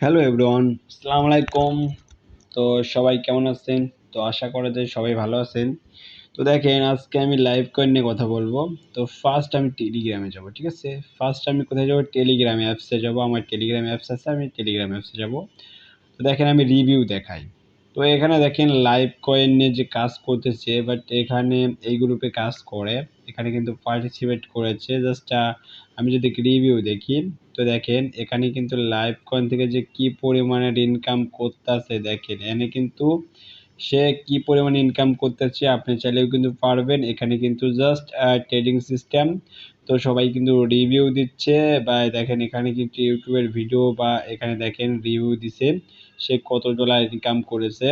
Hello everyone আসসালামু আলাইকুম। তো সবাই কেমন আছেন? তো আশা করা যে সবাই ভালো আছেন। তো দেখেন, আজকে আমি লাইভ কয়েন নিয়ে কথা বলব। তো ফার্স্ট আমি টেলিগ্রামে যাব, ঠিক আছে? ফার্স্ট আমি কোথায় যাব? টেলিগ্রাম অ্যাপসে যাব। আমার টেলিগ্রাম অ্যাপস আছে, আমি টেলিগ্রাম অ্যাপসে যাব। তো দেখেন, আমি রিভিউ দেখাই। তো এখানে দেখেন লাইভ কয়েন নিয়ে যে কাজ করতেছে বাট এখানে এই গ্রুপে কাজ করে। এখানে কিন্তু পার্টিসিপেট করেছে। জাস্ট আমি যদি রিভিউ দেখি, তো দেখেন এখানে কিন্তু লাইভ কয়েন থেকে যে কি পরিমাণের ইনকাম করতেছে দেখেন এখানে কিন্তু সে কি পরিমাণে ইনকাম করতেছে আপনি চাইলেও কিন্তু পারবেন। এখানে কিন্তু জাস্ট ট্রেডিং সিস্টেম তো সবাই কিন্তু রিভিউ দিচ্ছে বা দেখেন এখানে কিন্তু ইউটিউবের ভিডিও বা এখানে দেখেন রিভিউ দিছে। সে কত ডলার ইনকাম করেছে।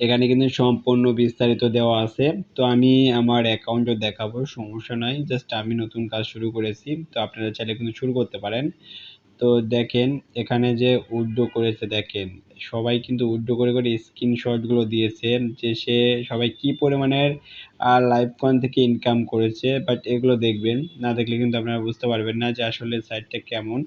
এখানে কিন্তু সম্পূর্ণ বিস্তারিত দেওয়া আছে। তো আমি আমার অ্যাকাউন্টও দেখাবো, সমস্যা নাই। জাস্ট আমি নতুন কাজ শুরু করেছি, তো আপনারা চাইলে কিন্তু শুরু করতে পারেন। তো দেখেন, এখানে যে উইথড্র করেছে, দেখেন। সবাই কিন্তু উইথড্র করে করে স্ক্রিনশটগুলো দিয়েছে যে সে সবাই কি পরিমাণের আর লাইভ কয়েন থেকে ইনকাম করেছে বাট এগুলো দেখবেন, না দেখলে কিন্তু আপনারা বুঝতে পারবেন না যে আসলে সাইটটা কেমন।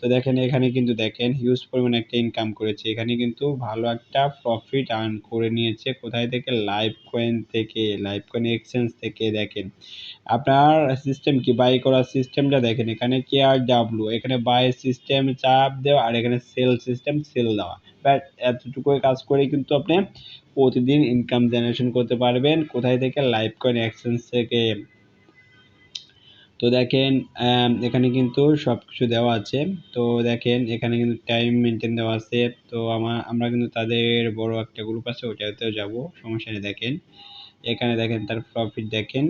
তো দেখেন, এখানে কিন্তু দেখেন হিউজ পরিমাণে একটা ইনকাম করেছে। এখানে কিন্তু ভালো একটা প্রফিট আর্ন করে নিয়েছে। কোথায় থেকে? লাইভ কয়েন থেকে লাইভ কয়েন এক্সচেঞ্জ থেকে, দেখেন। আপনার সিস্টেম কি? বাই করার সিস্টেমটা দেখেন, এখানে কে আর ডাব্লু এখানে বাই সিস্টেম চাপ দেওয়া, আর এখানে সেল সিস্টেম সেল দেওয়া। বাট এতটুকু কাজ করে কিন্তু আপনি প্রতিদিন ইনকাম জেনারেশন করতে পারবেন। কোথায় থেকে লাইভ কয়েন এক্সচেঞ্জ থেকে? তো দেখেন এখানে কিন্তু সব কিছু দেওয়া আছে। তো দেখেন, এখানে কিন্তু টাইম মেনটেন দেওয়া আছে। তো আমার আমরা কিন্তু তাদের বড় একটা গ্রুপ আছে ওটাতেও যাব। সমস্যা নেই, দেখেন। এখানে দেখেন, তার প্রফিট দেখেন।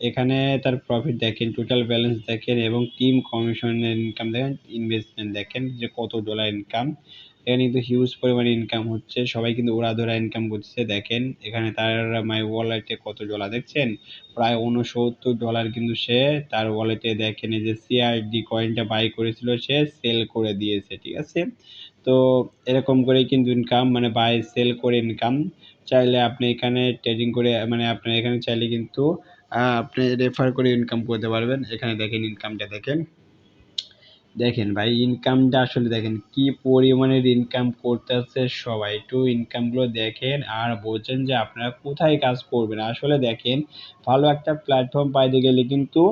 এখানে তার প্রফিট দেখেন টোটাল ব্যালেন্স দেখেন এবং টিম কমিশনের ইনকাম দেখেন ইনভেস্টমেন্ট দেখেন, যে কত ডলার ইনকাম এখানে কিন্তু হিউজ পরিমাণে ইনকাম হচ্ছে, সবাই কিন্তু ওড়াধরা ইনকাম করছে দেখেন, এখানে তার মাই ওয়ালেটে কত ডলার দেখছেন? প্রায় উনসত্তর ডলার কিন্তু সে তার ওয়ালেটে দেখেন, এই যে সিআরডি কয়েনটা বাই করেছিল, সে সেল করে দিয়েছে, ঠিক আছে? তো এরকম করে কিন্তু ইনকাম মানে বাই সেল করে ইনকাম চাইলে আপনি এখানে ট্রেডিং করে মানে আপনার এখানে চাইলে কিন্তু আপনি রেফার করে ইনকাম করতে পারবেন। এখানে দেখেন ইনকামটা দেখেন। দেখেন ভাই ইনকামটা আসলে দেখেন কি পরিমাণের ইনকাম করতেছে সবাই। একটু ইনকামগুলো দেখেন আর বোঝেন যে আপনারা কোথায় কাজ করবেন। আসলে দেখেন, ভালো একটা প্ল্যাটফর্ম পাইতে গেলে কিন্তু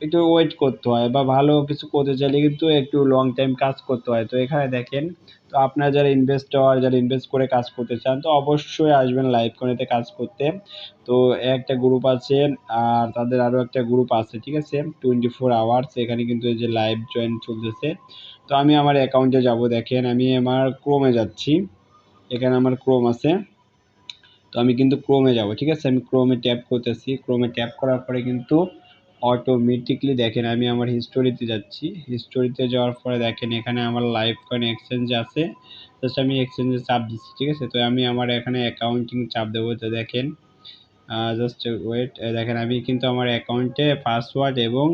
একটু ওয়েট করতে হয় বা ভালো কিছু করতে চাইলে কিন্তু একটু লং টাইম কাজ করতে হয়। তো এখানে দেখেন, তো আপনারা যারা ইনভেস্টর যারা ইনভেস্ট করে কাজ করতে চান, তো অবশ্যই আসবেন লাইভ কনেতে কাজ করতে। তো একটা গ্রুপ আছে আর তাদের আরও একটা গ্রুপ আছে, ঠিক আছে? টোয়েন্টি ফোর আওয়ার্স এখানে কিন্তু এই যে লাইভ জয়েন চলতেছে। তো আমি আমার অ্যাকাউন্টে যাব, দেখেন, আমি আমার ক্রোমে যাচ্ছি। এখানে আমার ক্রোম আছে। তো আমি কিন্তু ক্রোমে যাব, ঠিক আছে? আমি ক্রোমে ট্যাপ করতেছি। ক্রোমে ট্যাপ করার পরে কিন্তু অটোমেটিকলি দেখেন, আমি আমার হিস্টোরিতে যাচ্ছি। হিস্টোরিতে যাওয়ার পরে দেখেন, এখানে আমার লাইভ কয়েন এক্সচেঞ্জ আছে। জাস্ট আমি এক্সচেঞ্জে চাপ দিচ্ছি, ঠিক আছে? তো আমি আমার এখানে অ্যাকাউন্টিং চাপ দেবো, তো দেখেন জাস্ট ওয়েট দেখেন, আমি কিন্তু আমার অ্যাকাউন্টে পাসওয়ার্ড এবং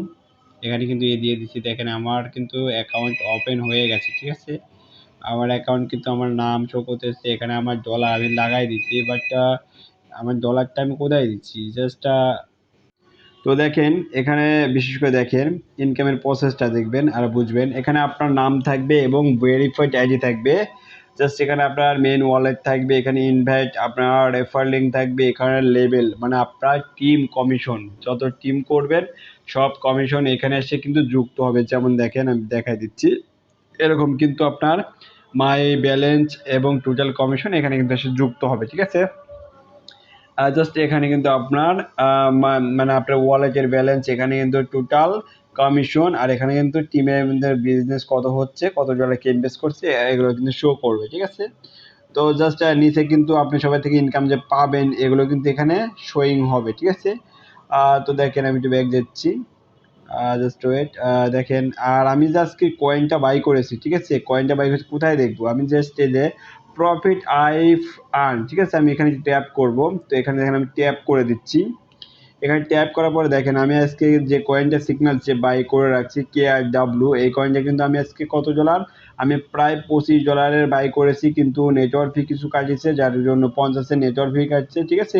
এখানে কিন্তু এ দিয়ে দিচ্ছি। দেখেন, আমার কিন্তু অ্যাকাউন্ট ওপেন হয়ে গেছে, ঠিক আছে? আমার অ্যাকাউন্ট কিন্তু আমার নাম শো করতেছে, এখানে আমার ডলার আমি লাগাই দিচ্ছি বাট আমার ডলারটা আমি কোথায় দিচ্ছি? জাস্ট তো দেখেন, এখানে বিশেষ করে দেখেন ইনকামের প্রসেসটা দেখবেন আর বুঝবেন। এখানে আপনার নাম থাকবে এবং ভেরিফাইড আইডি থাকবে। জাস্ট এখানে আপনার মেন ওয়ালেট থাকবে, এখানে ইনভাইট আপনার রেফার লিঙ্ক থাকবে, এখানে লেভেল মানে আপনার টিম কমিশন যত টিম করবেন, সব কমিশন এখানে এসে কিন্তু যুক্ত হবে। যেমন দেখেন, আমি দেখাই দিচ্ছি। এরকম কিন্তু আপনার মাই ব্যালেন্স এবং টোটাল কমিশন এখানে কিন্তু এসে যুক্ত হবে, ঠিক আছে? জাস্ট এখানে কিন্তু আপনার মানে আপনার ওয়ালেটের ব্যালেন্স এখানে কিন্তু টোটাল কমিশন আর এখানে কিন্তু টিমের বিজনেস কত হচ্ছে, কত ডলারকে ইনভেস্ট করছে, এগুলো কিন্তু শো করবে, ঠিক আছে? তো জাস্ট নিচে কিন্তু আপনি সবাই থেকে ইনকাম যে পাবেন, এগুলো কিন্তু এখানে শোয়িং হবে, ঠিক আছে? তো দেখেন আমি একটু ব্যাগ দিচ্ছি। জাস্ট ওয়েট দেখেন, আর আমি জাস্ট কি কয়েনটা বাই করেছি, ঠিক আছে? কয়েনটা বাই করেছি, কোথায় দেখব? আমি জাস্ট এই যে প্রফিট আইফ আর্ন ঠিক আছে? আমি এখানে ট্যাপ করব। তো এখানে দেখেন আমি ট্যাপ করে দিচ্ছি। এখানে ট্যাপ করার পরে দেখেন আমি আজকে যে কয়েনটা সিগনাল যে বাই করে রাখছি কে আর ডাব্লু এই কয়েনটা কিন্তু আমি আজকে কত ডলার আমি প্রায় পঁচিশ ডলারের বাই করেছি, কিন্তু নেটওয়ার্ক ফি কিছু কাটিয়েছে, যার জন্য পঞ্চাশের নেটওয়ার্ক ফি কাটছে, ঠিক আছে?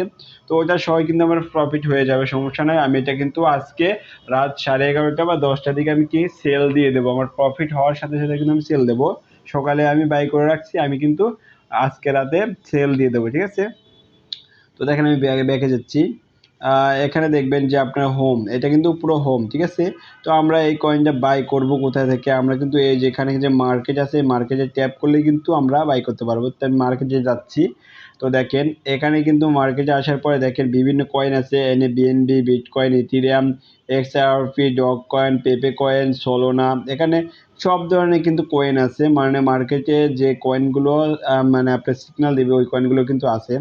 তো ওটা সবাই কিন্তু আমার প্রফিট হয়ে যাবে, সমস্যা নয় আমি এটা কিন্তু আজকে রাত সাড়ে এগারোটা বা দশটার দিকে আমি কি সেল দিয়ে দেবো? আমার প্রফিট হওয়ার সাথে সাথে কিন্তু আমি সেল দেবো। সকালে আমি বাই করে রাখছি, আমি কিন্তু আজকে রাতে সেল দিয়ে দেবো, ঠিক আছে? তো দেখেন আমি ব্যাগে ব্যাগে যাচ্ছি। এখানে দেখবেন যে আপনার হোম এটা কিন্তু পুরো হোম ঠিক আছে? তো আমরা এই কয়েনটা বাই করব কোথায় থেকে? আমরা কিন্তু এই যেখানে যে মার্কেট আছে মার্কেটে ট্যাপ করলে কিন্তু আমরা বাই করতে পারব। তো আমি মার্কেটে যাচ্ছি। তো দেখেন, এখানে কিন্তু মার্কেটে আসার পরে দেখেন বিভিন্ন কয়েন আছে। এনে BNB bitcoin ethereum XRP doge coin pepe coin solana এখানে সব ধরনের কিন্তু কয়েন আছে। মানে মার্কেটে যে কয়েনগুলো মানে আপনার সিগনাল দেবে, ওই কয়েনগুলো কিন্তু আছে।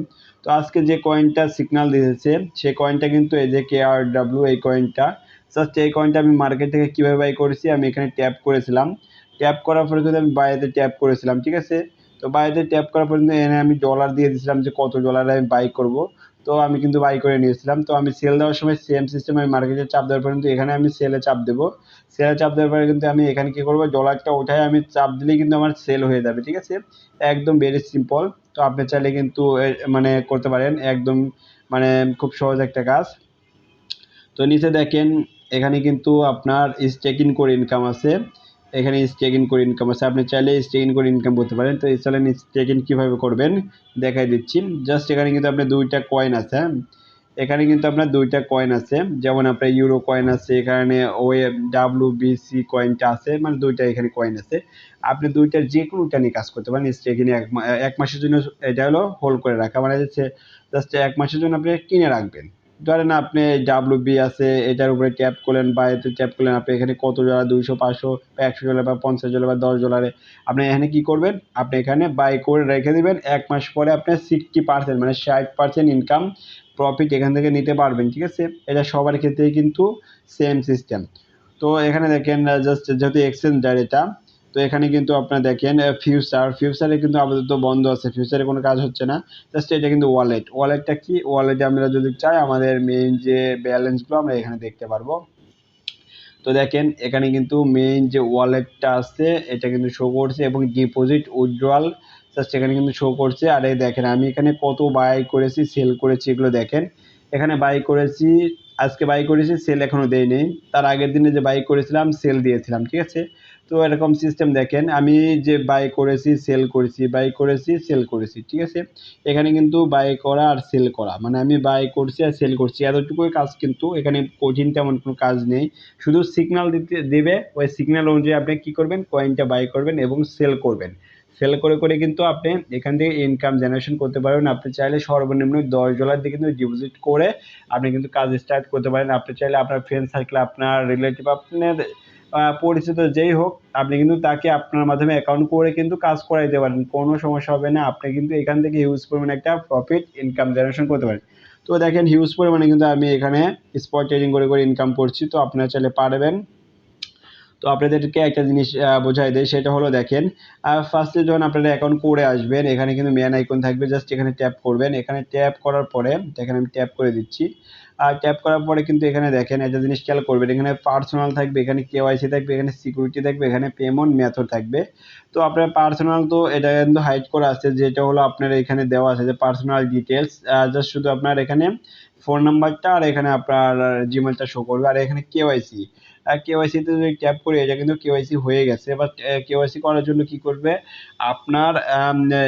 তো আজকে যে কয়েনটা সিগনাল দিয়েছে সে কয়েনটা কিন্তু এই যে কে আর ডাব্লিউ এই কয়েনটা জাস্ট এই কয়েনটা আমি মার্কেট থেকে কীভাবে বাই করেছি, আমি এখানে ট্যাপ করেছিলাম। ট্যাপ করার পরে কিন্তু আমি বাইরেতে ট্যাপ করেছিলাম, ঠিক আছে? তো বাইরেতে ট্যাপ করার পর এনে আমি ডলার দিয়ে দিয়েছিলাম যে কত ডলারে আমি বাই করব। তো আমি কিন্তু বাই করে নিয়েছিলাম। তো আমি সেল দেওয়ার সময় সেম সিস্টেম আমি মার্কেটে চাপ দেওয়ার পর কিন্তু এখানে আমি সেলে চাপ দেবো। সেলে চাপ দেওয়ার পরে কিন্তু আমি এখানে কী করব? ডলারটা ওঠায় আমি চাপ দিলেই কিন্তু আমার সেল হয়ে যাবে, ঠিক আছে? একদম ভেরি সিম্পল তো আপনি চাইলে কিন্তু মানে করতে পারেন। একদম মানে খুব সহজ একটা কাজ। তো নিচে দেখেন, এখানে কিন্তু আপনার স্টেকিং করে ইনকাম আছে। এখানে স্টেকিং করে ইনকাম আছে। আপনি চাইলে স্টেকিং করে ইনকাম করতে পারেন। তো চলেন স্টেকিং কীভাবে করবেন দেখাই দিচ্ছি। জাস্ট এখানে কিন্তু আপনার দুইটা কয়েন আছে। এখানে কিন্তু আপনার দুইটা কয়েন আছে। যেমন আপনার ইউরো কয়েন আছে, এখানে ওয়ে ডাব্লু বিসি কয়েনটা আছে মানে দুইটা এখানে কয়েন আছে। আপনি দুইটার যে কোনোটা নিয়ে কাজ করতে পারেন। স্টেকিং এক এক মাসের জন্য এটা হলো হোল্ড করে রাখা। মানে হচ্ছে জাস্ট এক মাসের জন্য আপনি কিনে রাখবেন। ধরেন আপনি ডাব্লু বি আছে, এটার উপরে ট্যাপ করলেন বা এতে ট্যাপ করলেন, আপনি এখানে কত ডলার দুইশো, পাঁচশো, বা একশো ডলার বা পঞ্চাশ ডলার বা দশ ডলারে আপনি এখানে কী করবেন? আপনি এখানে বাই করে রেখে দেবেন, এক মাস পরে আপনার সিক্সটি পার্সেন্ট মানে ষাট পার্সেন্ট ইনকাম প্রফিট এখান থেকে নিতে পারবেন, ঠিক আছে? এটা সবার ক্ষেত্রেই কিন্তু সেম সিস্টেম তো এখানে দেখেন জাস্ট যেহেতু এক্সচেঞ্জ এটা তো এখানে কিন্তু আপনার দেখেন ফিউচার ফিউচারে কিন্তু আপাতত বন্ধ আছে ফিউচারে কোনো কাজ হচ্ছে না। জাস্ট এটা কিন্তু ওয়ালেট ওয়ালেটটা কি? ওয়ালেটে আমরা যদি চাই, আমাদের মেইন যে ব্যালেন্সগুলো আমরা এখানে দেখতে পারব। তো দেখেন, এখানে কিন্তু মেইন যে ওয়ালেটটা আছে, এটা কিন্তু শো করছে এবং ডিপোজিট উইথড্রয়াল জাস্ট এখানে কিন্তু শো করছে। আর এই দেখেন, আমি এখানে কত বাই করেছি সেল করেছি এগুলো দেখেন। এখানে বাই করেছি আজকে বাই করেছি সেল এখনও দেয়নি। তার আগের দিনে যে বাই করেছিলাম সেল দিয়েছিলাম, ঠিক আছে? তো এরকম সিস্টেম দেখেন, আমি যে বাই করেছি সেল করেছি, বাই করেছি সেল করেছি, ঠিক আছে? এখানে কিন্তু বাই করা আর সেল করা। মানে আমি বাই করছি আর সেল করছি। এতটুকুই কাজ কিন্তু, এখানে কঠিন তেমন কোনো কাজ নেই। শুধু সিগনাল দিতে, দেবে, ওই সিগনাল অনুযায়ী আপনি কী করবেন কয়েনটা বাই করবেন এবং সেল করবেন। সেল করে করে কিন্তু আপনি এখান থেকে ইনকাম জেনারেশন করতে পারবেন। আপনি চাইলে সর্বনিম্ন দশ ডলার দিয়ে কিন্তু ডিপোজিট করে আপনি কিন্তু কাজ স্টার্ট করতে পারেন। আপনি চাইলে আপনার ফ্রেন্ড সার্কেল আপনার রিলেটিভ আপনার পরিচিত যেই হোক, আপনি কিন্তু তাকে আপনার মাধ্যমে অ্যাকাউন্ট করে কিন্তু কাজ করাইতে পারেন। কোনো সমস্যা হবে না। আপনি কিন্তু এখান থেকে হিউজ পরিমাণে একটা প্রফিট ইনকাম জেনারেশন করতে পারেন। তো দেখেন হিউজ পরিমাণে কিন্তু আমি এখানে স্পট ট্রেডিং করে করে ইনকাম করছি। তো আপনারা চাইলে পারবেন। তো আপনাদেরকে একটা জিনিস বোঝাই দেয় সেটা হলো দেখেন ফার্স্টে যখন আপনারা অ্যাকাউন্ট করে আসবেন, এখানে কিন্তু মেন আইকন থাকবে জাস্ট এখানে ট্যাপ করবেন। এখানে ট্যাপ করার পরে দেখেন আমি ট্যাপ করে দিচ্ছি। আর ট্যাপ করার পরে কিন্তু এখানে দেখেন, একটা জিনিস খেয়াল করবেন, এখানে পার্সোনাল থাকবে, এখানে কেওয়াইসি থাকবে, এখানে সিকিউরিটি থাকবে, এখানে পেমেন্ট মেথড থাকবে। তো আপনার পার্সোনাল তো এটা কিন্তু হাইড করা আছে, যেটা হলো আপনার এখানে দেওয়া আছে, যে পার্সোনাল ডিটেলস জাস্ট শুধু আপনার এখানে ফোন নাম্বারটা আর এখানে আপনার জিমেলটা শো করবে। আর এখানে কেওয়াইসি কেওয়াইসিতে যদি ট্যাপ করি, এটা কিন্তু কেওয়াইসি হয়ে গেছে। বাট কেওয়াইসি করার জন্য কি করবে? আপনার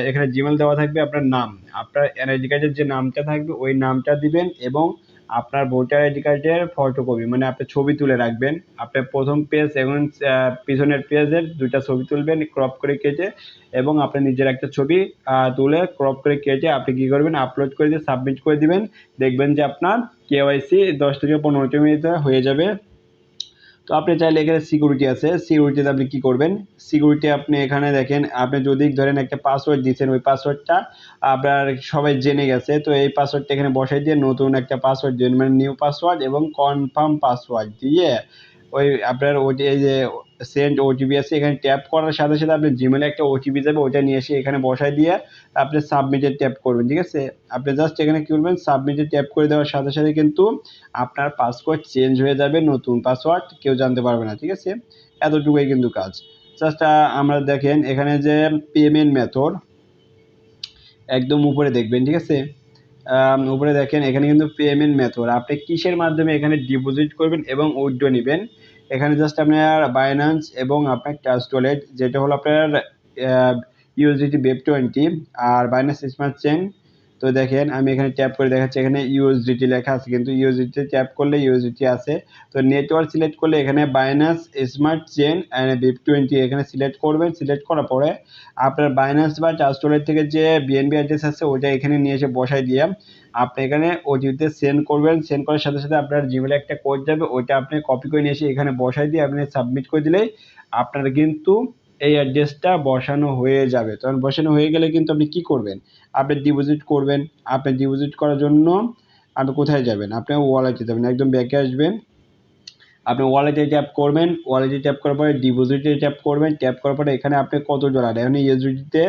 এখানে জিমেল দেওয়া থাকবে আপনার নাম। আপনার এনআইডি কার্ডের যে নামটা থাকবে, ওই নামটা দিবেন এবং আপনার ভোটার আইডি কার্ডের ফটোকপি মানে আপনি ছবি তুলে রাখবেন। আপনার প্রথম পেজ এবং পিছনের পেজের দুইটা ছবি তুলবেন ক্রপ করে কেটে এবং আপনি নিজের একটা ছবি তুলে ক্রপ করে কেটে আপনি কী করবেন আপলোড করে দিয়ে সাবমিট করে দিবেন। দেখবেন যে আপনার কেওয়াইসি দশ থেকে পনেরোটি মিনিটে হয়ে যাবে। তো আপনি চাইলে এখানে সিকিউরিটি আছে। সিকিউরিটিতে আপনি কী করবেন? সিকিউরিটি আপনি এখানে দেখেন, আপনি যদি ধরেন একটা পাসওয়ার্ড দিচ্ছেন ওই পাসওয়ার্ডটা আপনার সবাই জেনে গেছে, তো এই পাসওয়ার্ডটা এখানে বসাই দিয়ে নতুন একটা পাসওয়ার্ড দিবেন মানে নিউ পাসওয়ার্ড এবং কনফার্ম পাসওয়ার্ড দিয়ে ওই আপনার ওই যে সেন্ড ওটিপি আছে এখানে ট্যাপ করার সাথে সাথে আপনি জিমেলে একটা ওটিপি যাবে ওটা নিয়ে এসে এখানে বসায় দিয়ে আপনি সাবমিটে ট্যাপ করবেন, ঠিক আছে? আপনি জাস্ট এখানে কী করবেন সাবমিটে ট্যাপ করে দেওয়ার সাথে সাথে কিন্তু আপনার পাসওয়ার্ড চেঞ্জ হয়ে যাবে, নতুন পাসওয়ার্ড কেউ জানতে পারবে না, ঠিক আছে? এতটুকুই কিন্তু কাজ। জাস্ট আমরা দেখেন এখানে যে পেমেন্ট মেথড একদম উপরে দেখবেন, ঠিক আছে? উপরে দেখেন এখানে কিন্তু পেমেন্ট মেথড আপনি কিসের মাধ্যমে এখানে ডিপোজিট করবেন এবং উইথড্র নেবেন? এখানে জাস্ট আপনার বাইন্যান্স এবং আপনার ক্যাশ ওয়ালেট যেটা হলো আপনার ইউএসডিটি বেপ টোয়েন্টি আর বাইন্যান্স স্মার্ট চেন তো দেখেন, আমি এখানে ট্যাপ করে দেখাচ্ছি, এখানে ইউএসডিটি লেখা আছে, কিন্তু ইউএসডিটি ট্যাপ করলে ইউএসডিটি আছে। তো নেটওয়ার্ক সিলেক্ট করলে এখানে Binance smart chain and BEP twenty এখানে সিলেক্ট করবেন। সিলেক্ট করার পরে আপনার বাইন্যান্স বা ট্রাস্ট ওয়ালেট থেকে যে বিএনবি অ্যাড্রেস আছে ওটা এখানে নিয়ে এসে বসাই দিয়ে আপনি এখানে ওটিপিতে সেন্ড করবেন। সেন্ড করার সাথে সাথে আপনার জিমেলে একটা কোড যাবে, ওইটা আপনি কপি করে নিয়ে এসে এখানে বসাই দিয়ে আপনি সাবমিট করে দিলেই আপনার কিন্তু এই অ্যাড্রেসটা বসানো হয়ে যাবে। তখন বসানো হয়ে গেলে কিন্তু আপনি কি করবেন? আপনি ডিপোজিট করবেন। আপনি ডিপোজিট করার জন্য আপনি কোথায় যাবেন? আপনি ওয়ালেটে যাবেন, একদম ব্যাকে আসবেন। আপনি ওয়ালেটে ট্যাপ করবেন। ওয়ালেটে ট্যাপ করার পরে ডিপোজিটে ট্যাপ করবেন। ট্যাপ করার পরে এখানে আপনি কত ডলার এখানে ইউএসডিতে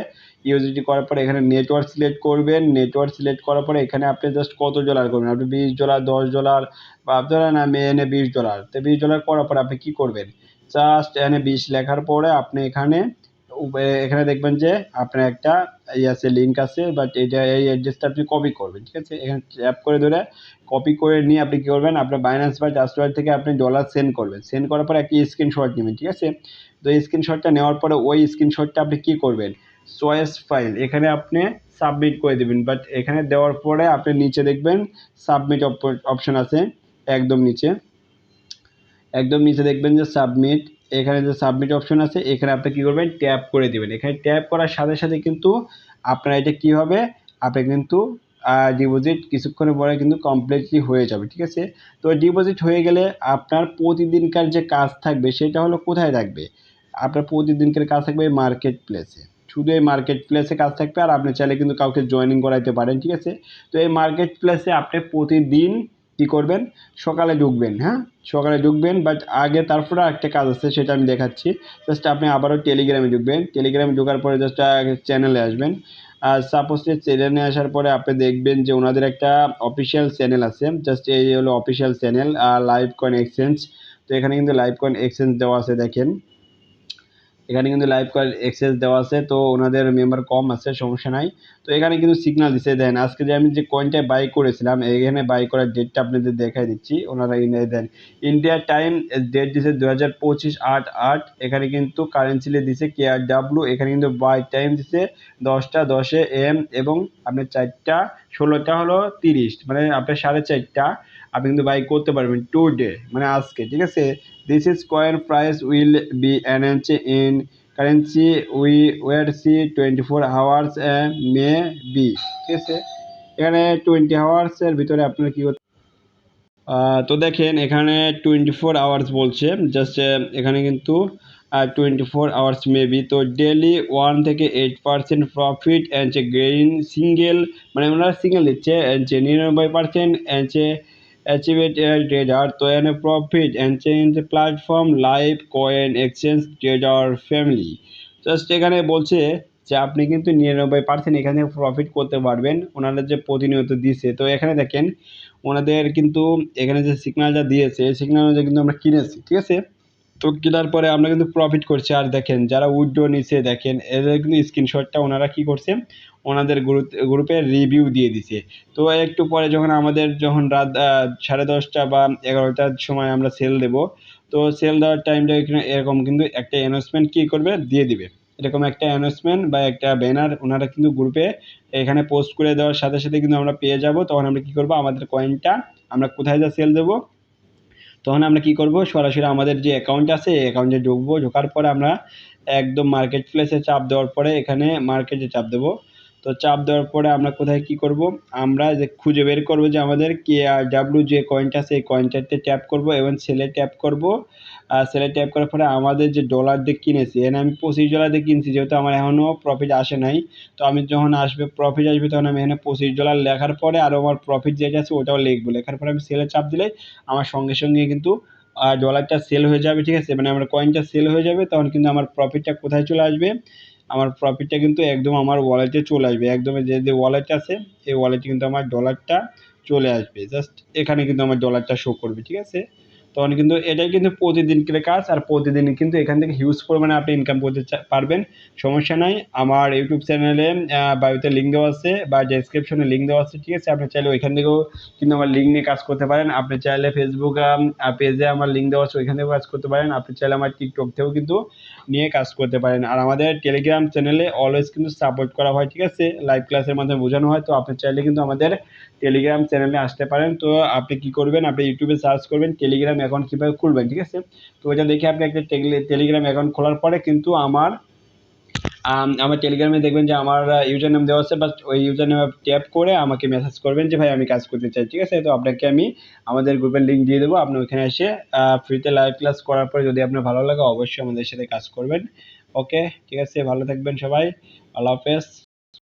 ইউএসডি করার পরে এখানে নেটওয়ার্ক সিলেক্ট করবেন। নেটওয়ার্ক সিলেক্ট করার পরে এখানে আপনি জাস্ট কত ডলার করবেন? আপনি বিশ ডলার দশ ডলার বা ধরেন আমি এনে বিশ ডলার তো বিশ ডলার করার পরে আপনি কী করবেন? জাস্ট এখানে বিশ লেখার পরে আপনি এখানে এখানে দেখবেন যে আপনার একটা ই আছে লিঙ্ক আছে বাট এটা এই অ্যাড্রেসটা আপনি কপি করবেন, ঠিক আছে? এখানে ট্যাপ করে ধরে কপি করে নিয়ে আপনি কী করবেন, আপনার বাইন্যান্স বা জাস্টওয়ার থেকে আপনি ডলার সেন্ড করবেন। সেন্ড করার পরে একটি স্ক্রিনশট নেবেন, ঠিক আছে? তো এই স্ক্রিনশটটা নেওয়ার পরে ওই স্ক্রিনশটটা আপনি কী করবেন? চয়েস ফাইল এখানে আপনি সাবমিট করে দেবেন বাট এখানে দেওয়ার পরে আপনি নিচে দেখবেন সাবমিট অপশন আছে, একদম নিচে। একদম নিচে দেখবেন যে সাবমিট এখানে যে সাবমিট অপশন আছে, এখানে আপনি কী করবেন? ট্যাপ করে দিবেন। এখানে ট্যাপ করার সাথে সাথে কিন্তু আপনার এটা কী হবে? আপনি কিন্তু ডিপোজিট কিছুক্ষণের পরে কিন্তু কমপ্লিটলি হয়ে যাবে, ঠিক আছে? তো ডিপোজিট হয়ে গেলে আপনার প্রতিদিনকার যে কাজ থাকবে, সেটা হলো কোথায় থাকবে? আপনার প্রতিদিনকার কাজ থাকবে মার্কেট প্লেসে শুধু এই মার্কেট প্লেসে কাজ থাকবে, আর আপনি চাইলে কিন্তু কাউকে জয়েনিং করাইতে পারেন, ঠিক আছে? তো এই মার্কেট প্লেসে আপনি প্রতিদিন কী করবেন? সকালে ঢুকবেন হ্যাঁ? সকালে ঢুকবেন বাট আগে তারপরে একটা কাজ আছে, সেটা আমি দেখাচ্ছি। জাস্ট আপনি আবারও টেলিগ্রামে ঢুকবেন। টেলিগ্রামে ঢোকার পরে জাস্ট চ্যানেলে আসবেন। আর সাপোজ চ্যানেলে আসার পরে আপনি দেখবেন যে ওনাদের একটা অফিসিয়াল চ্যানেল আছে। জাস্ট এই হলো অফিসিয়াল চ্যানেল আর লাইভ কয়েন এক্সচেঞ্জ তো এখানে কিন্তু লাইভ কয়েন এক্সচেঞ্জ দেওয়া আছে, দেখেন। এখানে কিন্তু লাইভ কয়েন এক্সচেঞ্জ দেওয়া আছে, তো ওনাদের মেম্বার কম আছে, সমস্যা নাই। তো এখানে কিন্তু সিগনাল দিছে, দেন আজকে যে আমি যে কয়েনটা বাই করেছিলাম, এখানে বাই করার ডেটটা আপনাদের দেখাই দিচ্ছি। ওনারা India then India time date দিছে দু হাজার পঁচিশ আট আট, এখানে কিন্তু কারেন্সিলে দিছে কে আর ডাব্লু এখানে কিন্তু বাই টাইম দিছে দশটা, দশে এম এবং আপনার চারটা, ষোলোটা হলো তিরিশ মানে আপনার সাড়ে চারটা। আপনি কিন্তু বাই করতে পারবেন টু ডে মানে আজকে, ঠিক আছে? This is coin price will be announce in currency we were see twenty four hours may be ঠিক আছে? এখানে টোয়েন্টি আওয়ার্সের ভিতরে আপনার কী তো দেখেন, এখানে টোয়েন্টি ফোর আওয়ার্স বলছে জাস্ট এখানে কিন্তু টোয়েন্টি ফোর আওয়ার্স মেবি তো ডেলি ওয়ান থেকে eight percent profit and gain single মানে ওনারা সিঙ্গেল দিচ্ছে অ্যান্ড নিরানব্বই পার্সেন্ট অ্যান্ড তো এখানে profit and change platform live coin exchange trader family just এখানে বলছে যে আপনি কিন্তু নিরানব্বই পার্সেন্ট এখানে প্রফিট করতে পারবেন, ওনারা যে প্রতিনিয়ত দিচ্ছে। তো এখানে দেখেন, ওনাদের কিন্তু এখানে যে সিগন্যালটা দিয়েছে, এই অনুযায়ী কিন্তু আমরা কিনেছি, ঠিক আছে? তো কেনার পরে আমরা কিন্তু প্রফিট করছি। আর দেখেন, যারা উইড্রো নিচ্ছে, দেখেন, এদের কিন্তু স্ক্রিনশটটা ওনারা কি করছে? ওনাদের গ্রুপ গ্রুপে রিভিউ দিয়ে দিছে। তো একটু পরে যখন আমাদের যখন রাত সাড়ে দশটা বা এগারোটার সময় আমরা সেল দেব, তো সেল দেওয়ার টাইমটা এরকম কিন্তু একটা অ্যানাউন্সমেন্ট কী করবে? দিয়ে দিবে। এরকম একটা অ্যানাউন্সমেন্ট বা একটা ব্যানার ওনারা কিন্তু গ্রুপে এখানে পোস্ট করে দেওয়ার সাথে সাথে কিন্তু আমরা পেয়ে যাব। তখন আমরা কী করব? আমাদের কয়েনটা আমরা কোথায় যা সেল দেবো? তখন আমরা কি করব? সরাসরি আমাদের যে অ্যাকাউন্ট আছে, এই অ্যাকাউন্টে ঢুকবো। ঢোকার পরে আমরা একদম মার্কেট প্লেসে চাপ দেওয়ার পরে এখানে মার্কেটে চাপ দেবো। তো চাপ দেওয়ার পরে আমরা কোথায় কি করব? আমরা যে খুঁজে বের করব যে আমাদের কে আর ডাব্লু যে কয়েনটা এই কয়েনটাতে ট্যাপ করব এবং সেলে ট্যাপ করব। আর সেলে ট্যাপ করার পরে আমাদের যে ডলার দিয়ে কিনেছি, এখানে আমি পঁচিশ ডলার দিয়ে কিনছি, যেহেতু আমার এখনও প্রফিট আসে নাই। তো আমি যখন আসবে প্রফিট আসবে তখন আমি এখানে পঁচিশ ডলার লেখার পরে আরও আমার প্রফিট যেটা আছে ওটাও লিখব। লেখার পরে আমি সেলে চাপ দিলে আমার সঙ্গে সঙ্গে কিন্তু ডলারটা সেল হয়ে যাবে, ঠিক আছে? মানে আমার কয়েনটা সেল হয়ে যাবে, তখন কিন্তু আমার প্রফিটটা কোথায় চলে আসবে? আমার প্রফিটটা কিন্তু একদম আমার ওয়ালেটে চলে আসবে। একদম যে যে ওয়ালেট আছে, এই ওয়ালেটে কিন্তু আমার ডলারটা চলে আসবে। জাস্ট এখানে কিন্তু আমার ডলারটা শো করবে, ঠিক আছে? তখন কিন্তু এটাই কিন্তু প্রতিদিনকার কাজ, আর প্রতিদিন কিন্তু এখান থেকে হিউজ পরিমাণে আপনি ইনকাম করতে পারবেন। সমস্যা নাই, আমার ইউটিউব চ্যানেলে বায়ুতে লিঙ্ক দেওয়া আছে, বা ডেসক্রিপশনে লিঙ্ক দেওয়া আছে, ঠিক আছে? আপনি চাইলে ওইখান থেকেও কিন্তু আমার লিঙ্ক নিয়ে কাজ করতে পারেন। আপনি চাইলে ফেসবুক পেজে আমার লিঙ্ক দেওয়া আছে, ওইখান থেকেও কাজ করতে পারেন। আপনি চাইলে আমার টিকটক থেকেও কিন্তু নিয়ে কাজ করতে পারেন। আর আমাদের টেলিগ্রাম চ্যানেলে অলওয়েজ কিন্তু সাপোর্ট করা হয়, ঠিক আছে? লাইভ ক্লাসের মাধ্যমে বোঝানো হয়, তো আপনি চাইলে কিন্তু আমাদের টেলিগ্রাম চ্যানেলে আসতে পারেন। তো আপনি কি করবেন? আপনি ইউটিউবে সার্চ করবেন টেলিগ্রাম অ্যাকাউন্ট কীভাবে খুলবেন, ঠিক আছে? তো ওইটা দেখে আপনি একটা টেলিগ্রাম অ্যাকাউন্ট খোলার পরে কিন্তু আমার আমার টেলিগ্রামে দেখবেন যে আমার ইউজার নাম দেওয়া আছে বাট ওই ইউজার নাম ট্যাপ করে আমাকে মেসেজ করবেন যে, ভাই, আমি কাজ করতে চাই। ঠিক আছে? তো আপনাকে আমি আমাদের গ্রুপের লিঙ্ক দিয়ে দেবো। আপনি ওইখানে এসে ফ্রিতে লাইভ ক্লাস করার পরে যদি আপনার ভালো লাগে, অবশ্যই আমাদের সাথে কাজ করবেন। ওকে ঠিক আছে? ভালো থাকবেন সবাই। আল্লাহ হাফেজ।